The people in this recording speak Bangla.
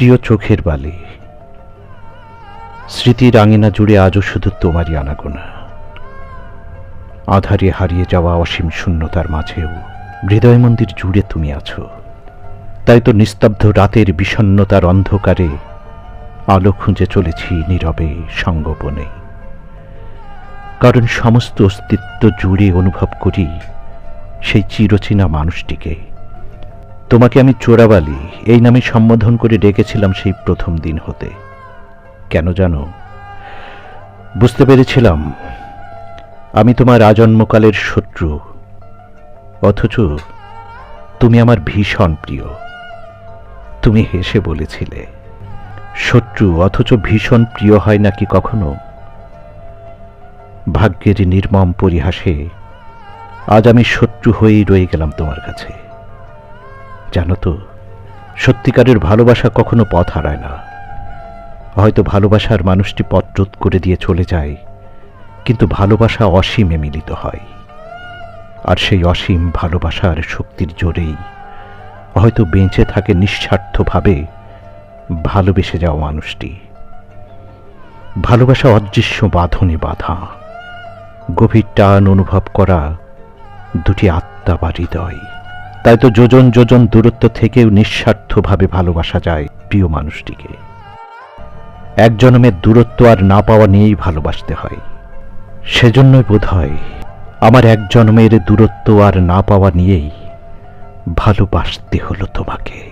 প্রিয় চোখের বালি। স্মৃতির আঙিনা জুড়ে আজও শুধু তোমারই আনাগোনা। আধারে হারিয়ে যাওয়া অসীম শূন্যতার মাঝেও হৃদয় মন্দির জুড়ে তুমি আছো। তাই তো নিস্তব্ধ রাতের বিষণ্ণতার অন্ধকারে আলো খুঁজে চলেছি নীরবে সঙ্গোপনে। কারণ সমস্ত অস্তিত্ব জুড়ে অনুভব করি সেই চিরচেনা মানুষটিকে। তোমাকে আমি চোরাবালি, এই নামে সম্বোধন করে ডেকেছিলাম সেই প্রথম দিন হতে। কেন জানো? বুঝতে পেরেছিলাম। আমি তোমার আজন্মকালের শত্রু। অথচ তুমি আমার ভীষণ প্রিয়। তুমি হেসে বলেছিলে, শত্রু, অথচ ভীষণ প্রিয় হয় নাকি কখনো? ভাগ্যের নির্মম পরিহাসে আজ আমি শত্রু হয়েই রয়ে গেলাম তোমার কাছে। জানো তো, সত্যিকারের ভালোবাসা কখনো পথ হারায় না। হয়তো ভালোবাসার মানুষটি পথ রোধ করে দিয়ে চলে যায়, কিন্তু ভালোবাসা অসীমে মিলিত হয়। আর সেই অসীম ভালোবাসার শক্তির জোরেই হয়তো বেঁচে থাকে নিঃস্বার্থভাবে ভালোবেসে যাওয়া মানুষটি। ভালোবাসা অদৃশ্য বাঁধনে বাঁধা, গভীর টান অনুভব করা দুটি আত্মা বা হৃদয়। তাই তো যোজন যোজন দূরত্ব থেকেও নিঃস্বার্থভাবে ভালোবাসা যায় প্রিয় মানুষটিকে। এক জন্মের দূরত্ব আর না পাওয়া নিয়েই ভালোবাসতে হয়। সেজন্যই বোধ হয় আমার এক জন্মের দূরত্ব আর না পাওয়া নিয়েই ভালোবাসতে হলো তোমাকে।